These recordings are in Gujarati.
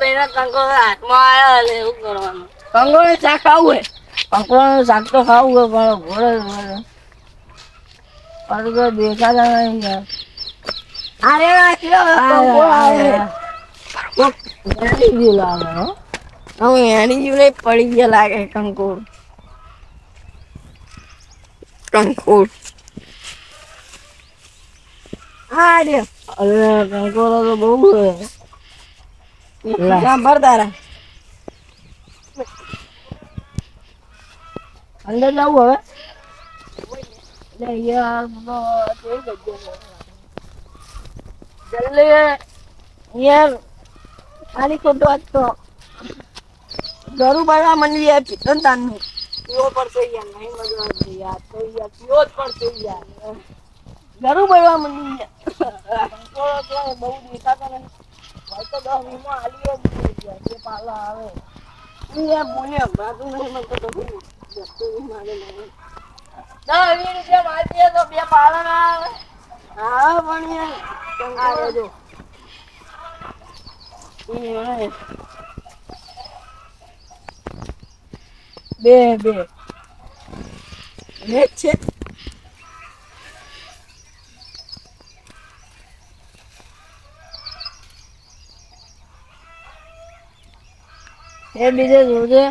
તઈને કંકોડો હાથમાં આવ્યો એટલે એવું કરવાનું. કંકોડો શાક ખાવું હે? કંકોડો શાક તો ખાવું હે પણ ઘોડે ઘોડે અરે દેખાતા નહીં યાર. અરે કંકોડો આવે? ગયું લાગે હું. એની જીવને પડી ગયા લાગે કંકોડ કંકોડ હા રે અરે કંકોડો તો બહુ. સાંભળ તારા. અંદર જવું હવે. યાર ખાલી ખોટો આજ તો. ગરુ બનવા મંડી યાર પીતો નું પીવો પડશે યાર નહીં મજા યાર તો યાર પીવો જ પડશે યાર. ગરુ બનવા મંડી યાર બહુ દેખાતો હોય તો દસ વીમો પાલા આવે. નહીં મને તો બધું મારે નહીં. દસ વીસ રૂપિયા મારીએ તો બે પાલા આવે. હા પણ યાર આ જો બે બે. છે. એ બીજે જોજે છે?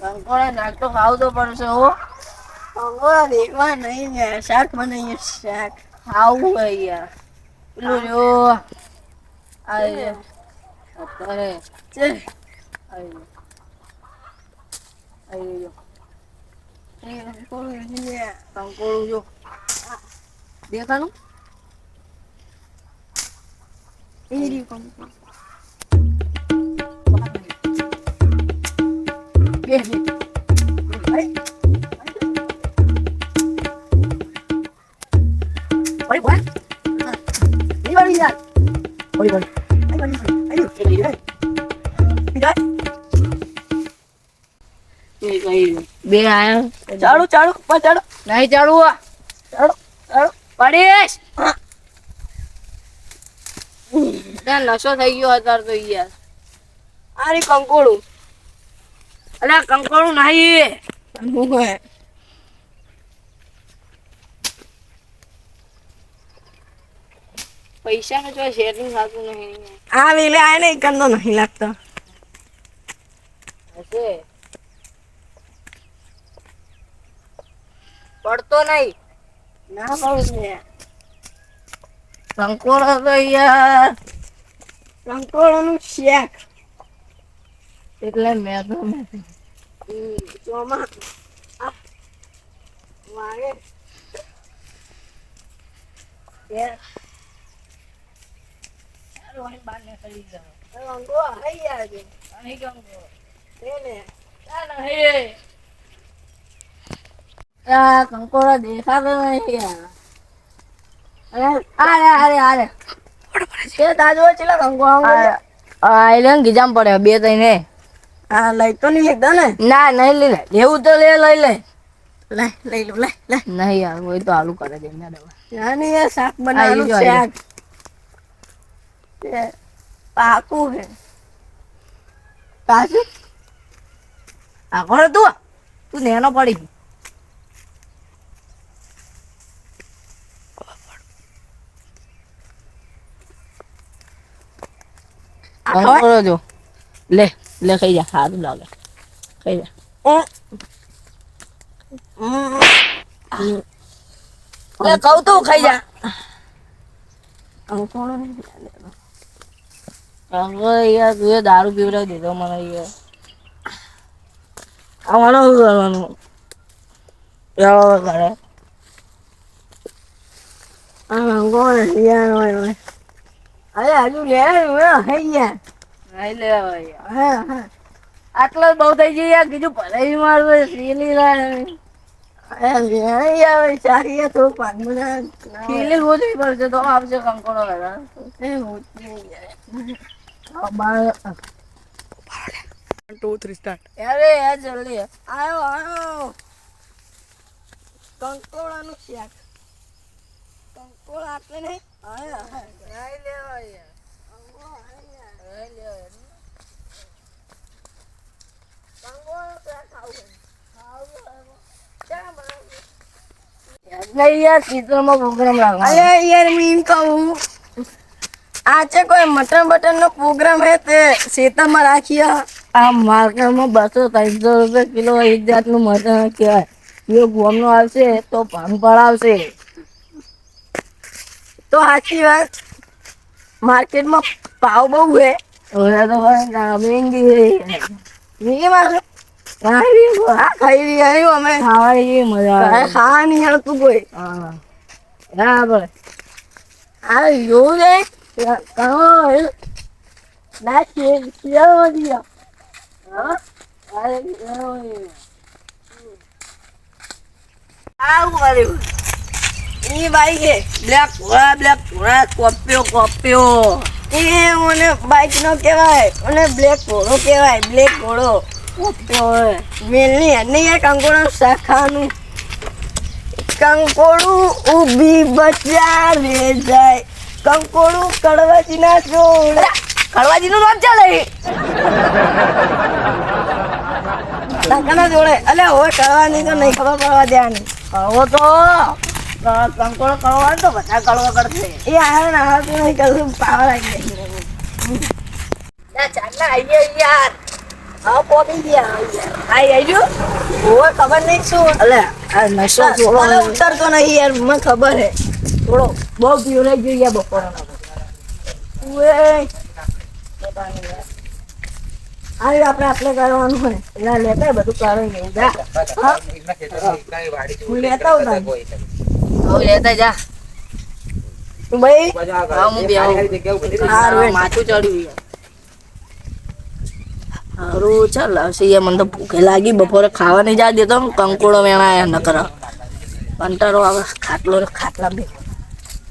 કંકોડો નાક તો ખાવું તો પડશે હો. કંકોડો દેખવા નહીં યાર શાક બનાવીએ શાક. ખાવું હે યાર. પેલું જો આ રહ્યો. અત્યારે છે આવી ગયો. આવી ગયો. એ કંકોડો છે યાર. કંકોડું જો દેખાનું એ રહ્યું કંકોડો બે બે ઓય what એ વાળી યાર ઓય વાળી આઈ વાળી બે આયા. ચાલુ ચાલુ ચાલુ. નહીં ચાલુ ચાલુ ચાલો. પડીશ નશો થઈ ગયો અત્યારે તો યાર. આ કંકોડું અલ્યા કંકોડું નહીં. પૈસા નું જો શેરિંગ થતું નહીં. આ વેલે આય ને કંદો નહીં લાગતો. હશે. પડતો નહીં. ના પાડું ને. કંકોડો તો યાર. કંકોડો નું શાક. એટલે મેં તો ચોમા. વાગે યાર હે નીકળી જાઓ. કંકો આઈ યાર. છે નહીં કંકોડો આ કંકોડો દેખાતો નહીં યાર. અરે અરે અરે કે તાજો ચેલા કંકો આવો આઈલેન્ડ ગીજામ પડે બે તઈને આ લઈ તો નહીં એકદમ ને? ના નહીં લે લે. લેવું તો લે લઈ લે. લઈ લઈ લો લઈ લઈ નહીં યાર કોઈ તો આલુ કરે દે ના દવા. જાની યાર શાક ગયો, શાક. તે પાકું હે કાશું આગળ તું તું નેનો પડી. આ ખવાય? કંકોડો જો લે લે ખાઈ જા સારું લાગે ખાઈ જા હમ. લે કહું તું ખાઈ જા કંકોડો નહીં હવે યાર તું એ દારૂ પીવડાવી દીધો મને યાર આમાં શું કરવાનું એવો કરે આ કંકોડો નહીં યાર ઓય ઓય અરે હજુ લે હે યાર નહીં લેવા યાર હા હા. આટલો બહુ થઈ ગયો યાર કીધું ભલે મારું કંકોડો વેલા ટુ થ્રી સ્ટાર્ટ અરે યાર જલ્દી. આયો આયો. કંકોડાનું શાક. કંકોડા આપે ને? આયા લઈ લેવા લઈ લેવા યાર ચિત્રમાં પ્રોગ્રામ રાખવાનો અરે યાર મીન કહું. આજે કોઈ મટન બટન નો પ્રોગ્રામ હે તે? શેતરમાં રાખીએ. આ માર્કેટમાં બસો ત્રણસો રૂપિયા કિલો એક જાતનું મટન કહેવાય જો ગોમનો આવશે તો ભાંગ પડાવશે તો સાચી વાત માર્કેટમાં ભાવ બહુ હે. ઓલા તો મહેંગી છે મારે ખાઈ રહી આવ્યું અમે. ખાવાની મજા આવે. ખાવા નહીં હેડતું કોઈ. હા. બરાબર. આ જોવું રે કહો ના છે શિયાળો ગયો હા? આ આવું કર્યું. ઈ બાઈક હે બ્લેક ઘોડા બ્લેક ઘોડા કોપ્યો કોપ્યો એ મને બાઈક નો કહેવાય મને બ્લેક ઘોડો કહેવાય, બ્લેક ઘોડો કોપ્યો હે મેલની હેડની એ કંકોડો શાખાનું કંકોડું ઊભી બચ્ચા રે જાય. કંકોડું કડવાજી ના જોડે. કડવાજી નું નામ ચાલે કાકાના જોડે. અલે હોય કડવાની તો નહીં, ખબર પડવા દેવાની. કડવો તો ક- કંકોડો કડવો તો બધા કડવો કરશે. એ આવે ને આવે તો નહીં કશું પાવર આવી જાય ચાલના આવીએ યાર હા ગયા આઈ આવી ગયો ઓય ખબર નહીં શું. અલે આ નશો થોડો ઉતરતો નહીં યાર મને ખબર હે. થોડો બહુ પીવડાઈ જોઈએ બપોરના ઉએ આ આપણે આપણે કરવાનું હોય. એટલે લેતા બધું કારણ હું. લેતા આવું. હવે લેતા જા. ભાઈ? હા હું બી આવું. હારું એ. માથું ચડ્યું યાર ચાલ આવશે. મને તો ભૂખે લાગી. બપોરે ખાવા નહીં જા દેતો કંકોડો વેણાયા ન કર આવે. ખાટલો ખાટલા બે.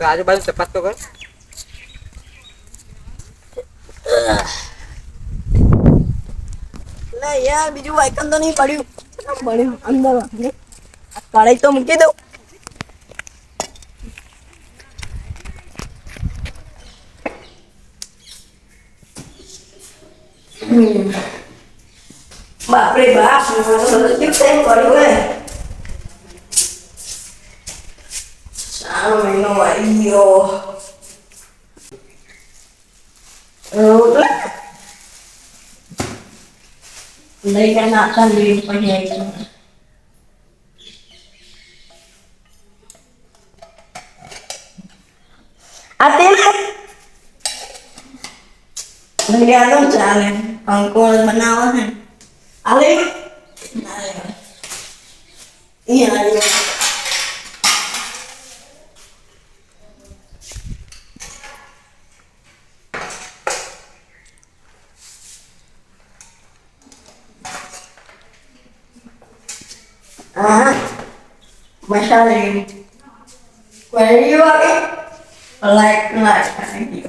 આજુબાજુ ચપાત તો કર. યાર બીજું વાયકન તો નહીં પડ્યું. પડ્યું. અંદર. કઢાઈ તો મૂકી દઉં. બાપરે બાપ મારું નસીબ કઈ પડ્યું હે સારો મહિનો આવી ગયો રોટલા લઈ ગયા નાસ્તા લઈ પડી આવી છે આ તેલ લઈ ગયા તો ચાલે અંકોળ બનાવો હે આ લઈ ના લેવા. ઈ આ લેવા. Ah, masyali. Where you are? Like, like, thank you.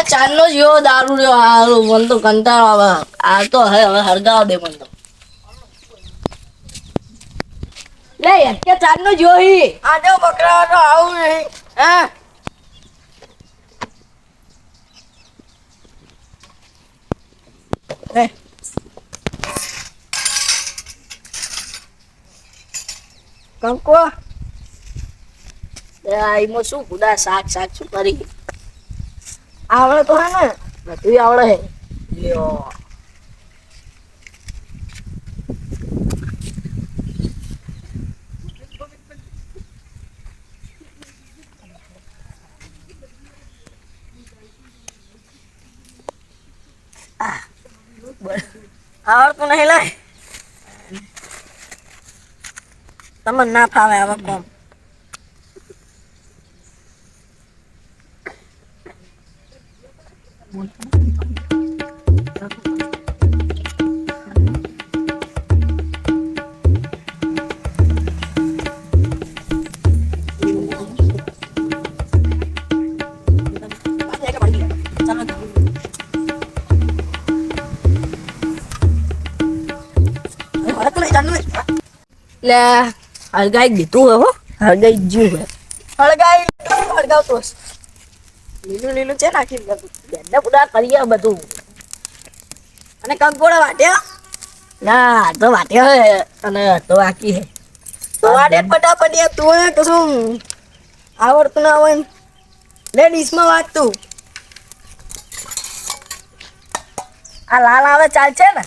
લે ચાંદનો જેવો દારૂ રહ્યો. હારું મને તો કંટાળો આવે. આ તો હવે હવે હરગાવ દે મને તો. લે યાર કે ચાંદનો જોઈ આજે બકરા તો આવું નહીં હા. લે. કંકુ? એમાં શું ખુદા શાક શાક શું કરી? આવડે તો હે ને બધું આવડે હે. આવડતું નહીં લાય. તમને ના ફાવે આવા કોમ. એટલે હળગાઈ દીધું હે હો. હળગાઈ જ્યું હે હળગાઈ હળગાવતો. લીલું લીલું છે નાખી બેડા બુડા કરીએ બધું. અને કંકોડા વાટ્યા? ના તો વાટ્યો હે. અને તો બાકી હે. તો વાટે ફટાફટ યાર તું એ કશું આવડતું ના હોય. લે ડીશમાં વાંચતું આ લાલ આવે ચાલશે ને?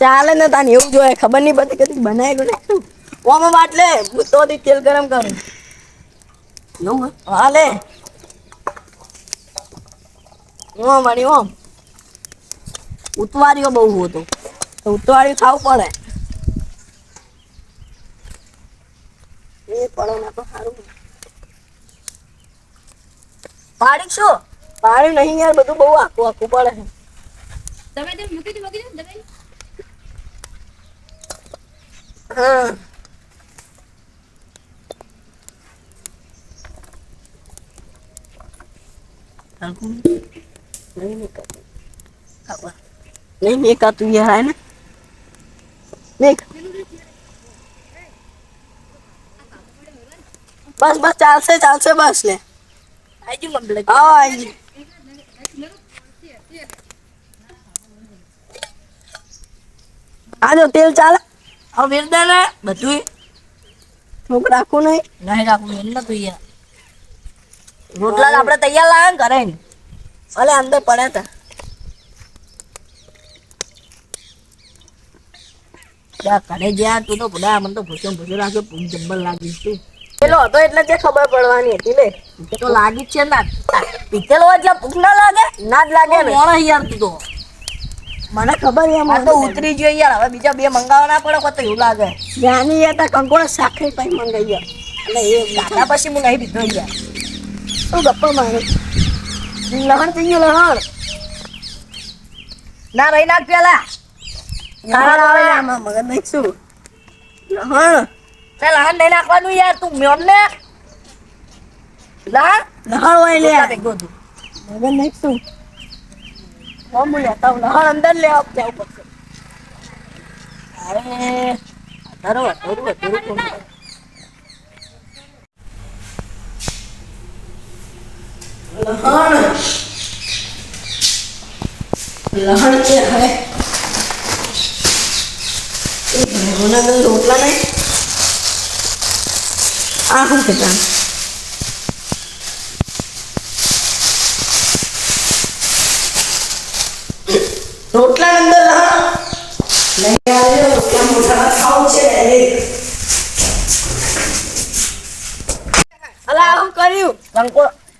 ચાલે ને તાને એવું જોઈએ ખબર નહીં પડતી કદી બનાવેલું ને ઓમાં વાટ લે તો તેલ ગરમ કરું. એવું હે? ઓમ વળી ઓમ. ઉતવારીઓ બહુ હતો તો. ઉતવાળ્યું ખાવું પડે. એ પડો ના તો સારું પાડી શું? પાડ્યું નહીં યાર બધું બહુ આખું આખું પડે તમે તે મૂકી દો મૂકી નહીં નીકળતું યાર હે ને નીક બસ બસ ચાલશે ચાલશે બસ ને આજો તેલ ચાલે? હવે વેરદા બધું થોક રાખવું નહીં. નહીં રાખવું એમ નતું યાર રોટલા આપણે તૈયાર લાવે ને ઘરે ભલે અંદર પડ્યા હતા ત્યાં ઘરે જ્યાં તું તો બધા મને તો ભૂસો ભૂસો રાખ્યો ભૂખ જબ્બર લાગી તું પેલો હતો એટલે જે ખબર પડવાની હતી ને. તો લાગી જ છે ને પીતેલો હોય એટલે ભૂખ ના લાગે? ના જ લાગે ને. યાર તું તો. મને ખબર એમ તો ઉતરી ગયો યાર હવે બીજા બે મંગાવવા પડે કોઈ તો એવું લાગે. જાની એ તો કંકોળ સાખરી પાઈ મંગાઈ એટલે એ ગાડા પછી હું નહીં પીધો યાર. શું ગપ્પા મારે? લહણ થઈ ગયું લહણ. ના રહી નાખ પેલા. મગજ નહીં શું? લહણ. તે લહણ નહીં નાખવાનું યાર તું મેમ ને. લહણ? લહણ હોય લે. મગજ નહીં શું? હું લેતા હું લહણ અંદર લેવા જવું પડશે અરે અધરો અધરું અધરું કોણ કરે? લહણ લહણ છે હવે એ ભેગોના અંદર રોટલા નહીં આ શું કહેતા રોટલા અંદર લહણ લઈ આવ્યો રોટલા મોટા ખાવું છે અલા આ શું કર્યું કંકો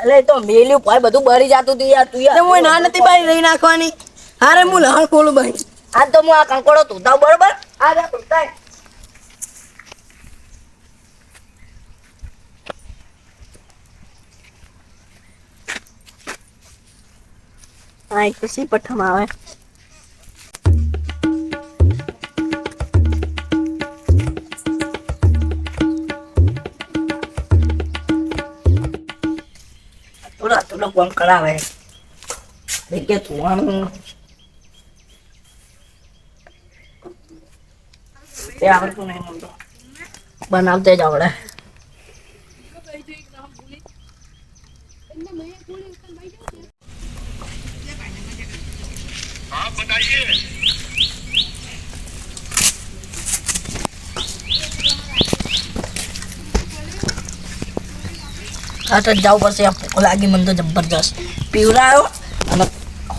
એટલે તો મેલ્યું ભાઈ બધું બળી જાતું તું યાર તું યાર. હું ના નથી બાઈ રહી નાખવાની. હારે હું લહણ ખોલું બાઈ આ તો હું આ કંકોડો તુતાવ બરોબર? આ જા તુતાય હા એક પછી પઠમ આવે. થોડો કોમ કરાવે કે ધોવાનું તે આવડતું નહીં મને બનાવતે જ આવડે હા તો જાવ પડશે ભૂખ લાગી મને તો જબરજસ્ત. પીવડાયો અને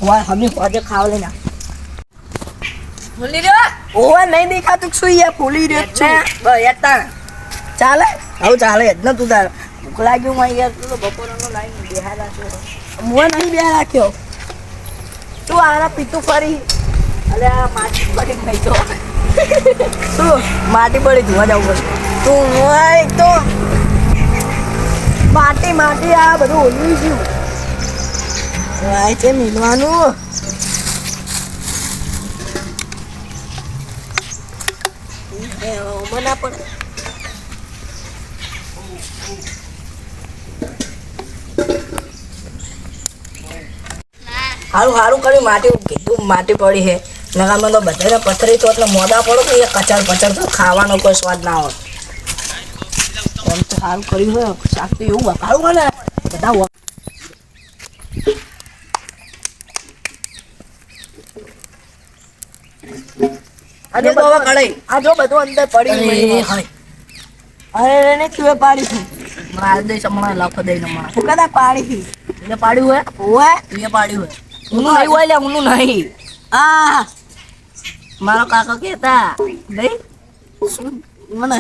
હોય હમી ખોજે ખાવ લઈને. ભૂલી રહ્યો? ઓવા નહીં દેખાતું શું યાર? ભૂલી રહ્યો છે. છું ચાલે? આવું ચાલે જ ને તું તાર. ભૂખ લાગ્યું માં યાર તું તો બપોરનો લાઈન બેહા રાખ્યો મુવા નહીં બે રાખ્યો. તું આના પીતું ફરી. અલે આ માટી પડી ગઈ તો. શું? માટી પડી જોવા જવું પડશે. તું હોય તો માટી માટી આ બધું ઓલવી ગયું વાય છે મિલવાનું મના પણ. સારું સારું કર્યું, માટી કીધું માટી પડી છે. નગામાં તો બધાને પથરી તો એટલે મોદા પડો કે કચર પચર તો ખાવાનો કોઈ સ્વાદ ના હોય. એમ તો સારું કર્યું હોય શાક તો એવું વખાડું હોય ને બધા વખ- તો હવે બધું આ જો બધું અંદર પડી અરે હાય. એને પાડી છે. મારા હમણાં લાફો દઈને હમણાં. હું કદા પાડી છે. પાડ્યું હોય? ઓય એ પાડ્યું હોય. ઊનું નહીં હોય લે ઊનું નહીં. આ. મારો કાકો કહેતા નહીં શું મને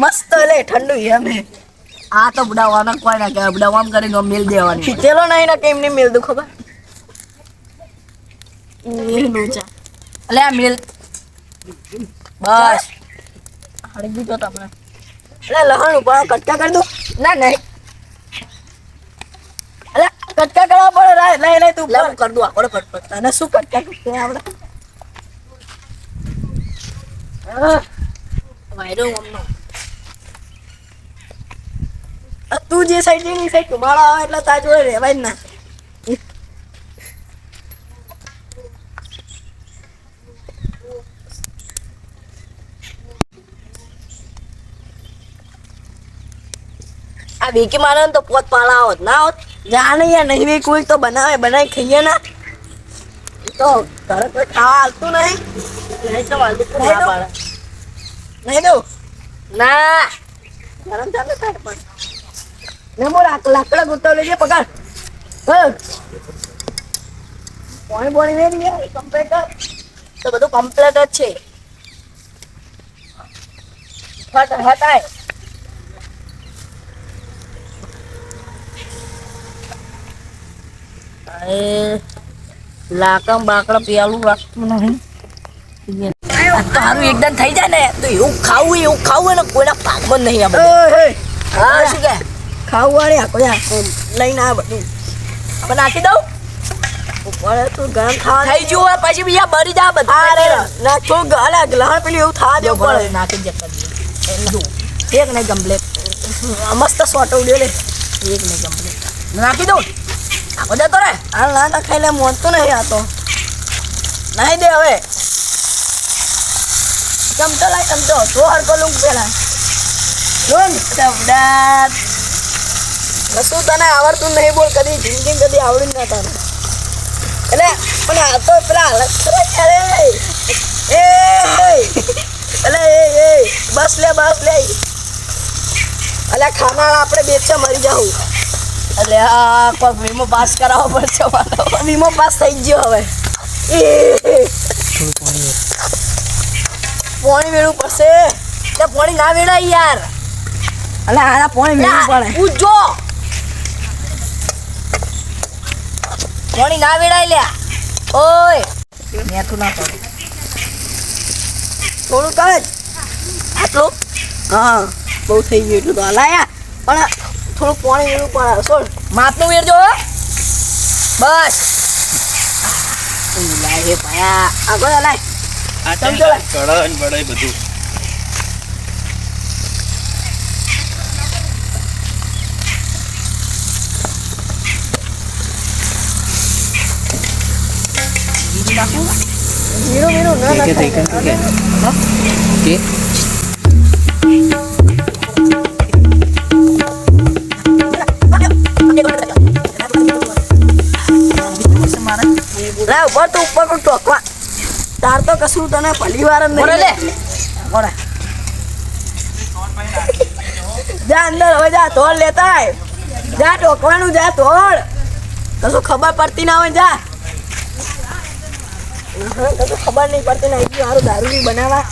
મસ્ત લે ઠંડુ એમ. આ તો બડાવાના કોઈ ના કે બડાવામ કરીને મેલ દેવાની. ખીચેલો નહીં ને કેમ નહીં દુ ખબર? લોચા અલે આ મેલ. બસ. હળી દીધો તમને અલે લહણ ઉપર કટકા કરી દો ના નહીં. અલે કટકા કરવા પડે. રાય લઈ લઈ તું ઉપર. કરી દઉં. આકોડે ફટફટ તને શું કટકા કરતે આવડે વાયરો આ તું જે સાઈડની સાઈડ કુમાળો આવે એટલે તાર જોડે રહેવાય જ ના. આ વેકી મારે તો પોત પાલા આવત ના આવત જાણે યાર નહીં બી કોઈ તો બનાવે બનાવી ખાઈએ ના. તો ઘરે કોઈ ખાવા આવતું નહીં. નહીં તો નહીં દઉં? ના. ગરમ ચાલે તાર પણ. મોર લાકડા ગુતાવ લેજે પકડ પાણી પાણી નહીં કમ્પ્લેટ તો બધું કમ્પ્લેટ જ છે હટાય. એ લાકમ બાકડા પેલું રાખતું નહીં. તારું એકદમ થઈ જાય ને તો એવું ખાવું એવું ખાવું ને કોઈના જ નહીં આપણે હા શું કે? ખાવું વાળી યાર લઈને આ બધું. આપણે નાખી દઉં? તું ગરમ ખાવા થઈ ગયું પછી બીજા બરી જા બધું. અરે ના તું ગલે ગ્રહણ પેલી એવું થવા દેવું પડે નાખી જ એક નહીં કમ્પ્લીટ મસ્ત ઉડ્યો લે. એક નહીં નાખી દઉં? આખો જતો રે. આ ના ના ખાઈ લે મોનતો નહીં આ તો. નાહી દે હવે. ચમચો લાય ચમચો. તો હરકો લૂંગ પેલા. લૂંગ શું તને આવડતું નહીં બોલ કદી જિંદગી કદી આવડ્યું ના તને એટલે પણ આ તો પેલા હાલત ખરા અરે એ એટલે એ એ બસ લે બસ લે. અલે ખાનાર આપણે બેચે મરી જાવું એટલે આ કોઈ વીમો પાસ કરાવવો પડશે મારો. વીમો પાસ થઈ ગયો હવે. પોણી વેળવું પડશે. એટલે પોણી ના વેળાય યાર. અલે આના પોણી વેળવું પડે. ઉજો. પાણી ના વેડાય લ્યા. ઓય. મેઠું ના પડે. થોડું કર જ. આટલું? હા બહુ થઈ ગયું એટલું તો. હલાયા પણ થોડું પાણી એવું પણ સોળ માપનું વેરજો બસ. લાય હે ભાયા આગળ હલાય સમજો લાય બધું. મીરું ના નાખો. કે લાવ ઉપર કોઈ ટોકવા તાર તો કશું તને પહેલી વાર લે જા અંદર હવે જા તોડ લેતા. જા ટોકવાનું જા તોડ કશું ખબર પડતી ના હોય જા ખબર નહીં પડતી ને આવી સારું દારૂ બી બનાવવા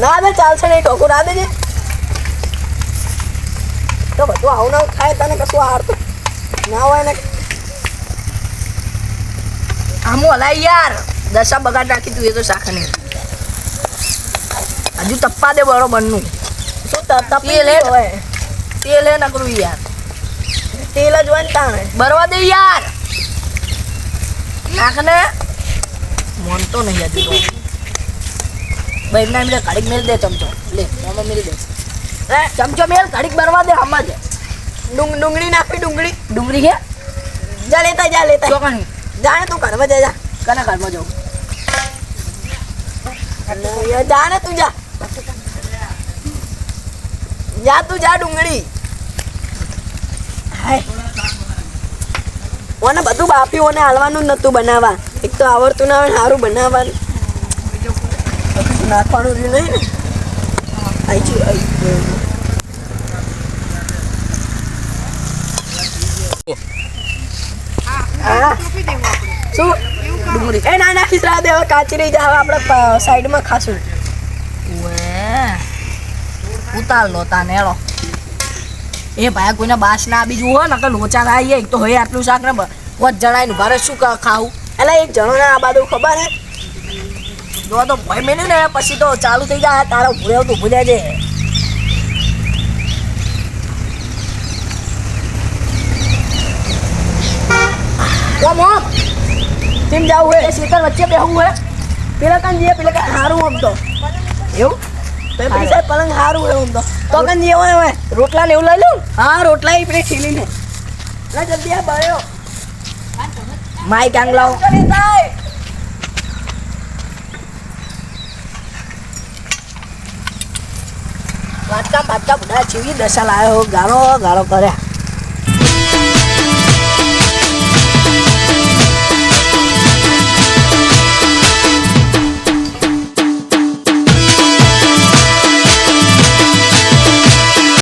ના બે ચાલશે નહીં ટોકુર આ દેજે. તો આવું તને કશું હારતું ના હોય ને. આમ હલાય યાર. દશા બગાડ નાખી તું એ તો શાખા નહીં હજુ તપ્પા દે બરોબરનું શું તપી તેલ લે હોય તેલ હે નકરું યાર. તેલ જ હોય ને તાણે. બરવા દે યાર. નાખ ને મોનતો નહીં હજુ તો બહેનના એમને કડીક મેલ દે ચમચો. લે મોમાં મેલી દે. ચમચો મેલ કડીક બરવા દે હમણાં જ. ડુંગળી નાખી ડુંગળી. ડુંગળી છે? જા લેતા જા લેતા. ચોકણી જાણે તું કરવા જા જા. કના ઘરમાં જાઉં? અને જા તું જા. જા તું જા ડુંગળી. ઓને બધું બાપી ઓને હાલવાનું જ નતું બનાવવા. એક તો આવડતું ના હોય સારું બનાવવાનું. નાખવાનું રહ્યું નહીં ને? આઈ જી આઈ ગયું. હા શું? એ ના હવે જાય હવે ના ને લોચા ખાઈએ એક તો હોય આટલું શાક ને બ- જણાય ને ભારે શું ખાવું? એટલે એક જણો ને આ બાજુ ખબર હે? જો તો ભાઈ મેલ્યું ને, પછી તો ચાલુ થઈ જાય, તારો ભૂલ્યો તું ભૂલ્યા છે ઓમ ઓમ કેમ જાવું હે, એ શેતર વચ્ચે બેહું હે. પેલા કાન જઈએ, પેલા કાન હારું આમ તો. એવું? તો પેલી સાઈડ પલંગ હારું હે આમ તો. તો કાન હોય હવે. રોટલા ને એવું લઈ લઉં? હા, રોટલા ઈ પેલી છીલીને લા જલ્દી આ બળ્યો માઈક કાંગ લાવ વાટકા બાટકા બધા ચીવી દશા લાયો ગાળો ગાળો કર્યા.